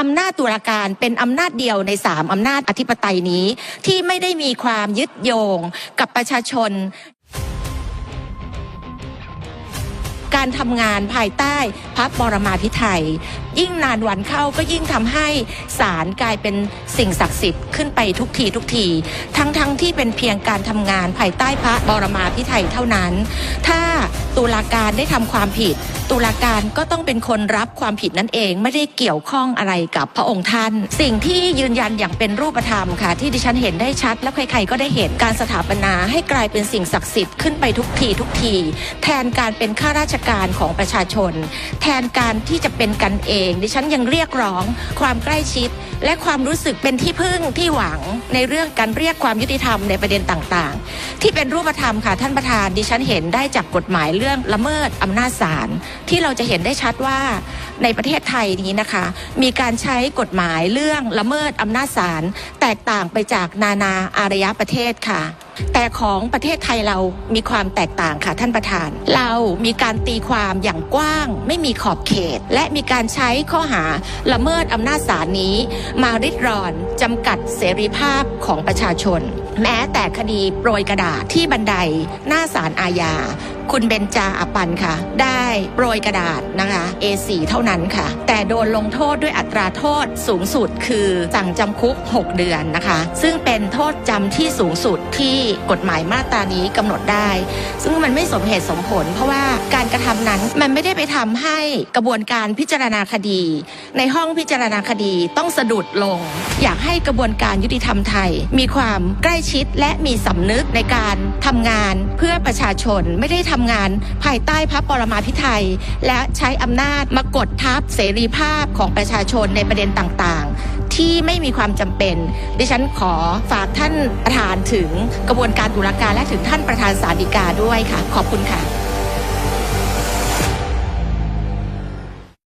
อำนาจตุลาการเป็นอำนาจเดียวในสามอำนาจอธิปไตยนี้ ที่ไม่ได้มีความยึดโยงกับประชาชน การทำงานภายใต้พระบรมาภิไธยยิ่งนานวันเข้าก็ยิ่งทำให้ศาลกลายเป็นสิ่งศักดิ์สิทธิ์ขึ้นไปทุกทีทุกที ทั้งๆทที่เป็นเพียงการทำงานภายใต้พระบรมาภิไธยเท่านั้น ถ้าตุลาการได้ทำความผิด ตุลาการก็ต้องเป็นคนรับความผิดนั่นเองไม่ได้เกี่ยวข้องอะไรกับพระองค์ท่าน สิ่งที่ยืนยันอย่างเป็นรูปธรรมค่ะ ที่ดิฉันเห็นได้ชัด และใครๆก็ได้เห็นการสถาปนาให้กลายเป็นสิ่งศักดิ์สิทธิ์ขึ้นไปทุกทีทุกที แทนการเป็นข้าราชการของประชาชน แทนการที่จะเป็นกันเอง ดิฉันยังเรียกร้อง ความใกล้ชิด และความรู้สึกเป็นที่พึ่งที่หวังในเรื่องการเรียกความยุติธรรมในประเด็นต่างๆ ที่เป็นรูปธรรมค่ะท่านประธานดิฉันเห็นได้จากกฎหมายเรื่องละเมิดอำนาจศาลที่เราจะเห็นได้ชัดว่าในประเทศไทยนี้นะคะ มีการใช้กฎหมายเรื่องละเมิดอำนาจศาลแตกต่างไปจากนานาอารยประเทศค่ะ แต่ของประเทศไทยเรามีความแตกต่างค่ะท่านประธาน เรามีการตีความอย่างกว้าง ไม่มีขอบเขต และมีการใช้ข้อหาละเมิดอำนาจศาลนี้ มาริดรอนจำกัดเสรีภาพของประชาชน แม้แต่คดีโปรยกระดาษที่บันไดหน้าศาลอาญาคุณเบนจาอปันค่ะ ได้โปรยกระดาษนะคะ A4 เท่านั้นค่ะ แต่โดนลงโทษด้วยอัตราโทษสูงสุดคือสั่งจำคุก 6 เดือนนะคะ ซึ่งเป็นโทษจำที่สูงสุดที่กฎหมายมาตรานี้กำหนดได้ ซึ่งมันไม่สมเหตุสมผล เพราะว่าการกระทำนั้นมันไม่ได้ไปทำให้กระบวนการพิจารณาคดี ในห้องพิจารณาคดีต้องสะดุดลง อยากให้กระบวนการยุติธรรมไทย มีความใกล้ชิดและมีสำนึกในการทำงานเพื่อประชาชนไม่ได้ทำงานภายใต้พระปรมาภิไธยและใช้อำนาจมากดทับเสรีภาพของประชาชนในประเด็นต่างๆ ที่ไม่มีความจำเป็น ดิฉันขอฝากท่านประธานถึงกระบวนการตุลาการและถึงท่านประธานศาลฎีกาด้วยค่ะ ขอบคุณค่ะ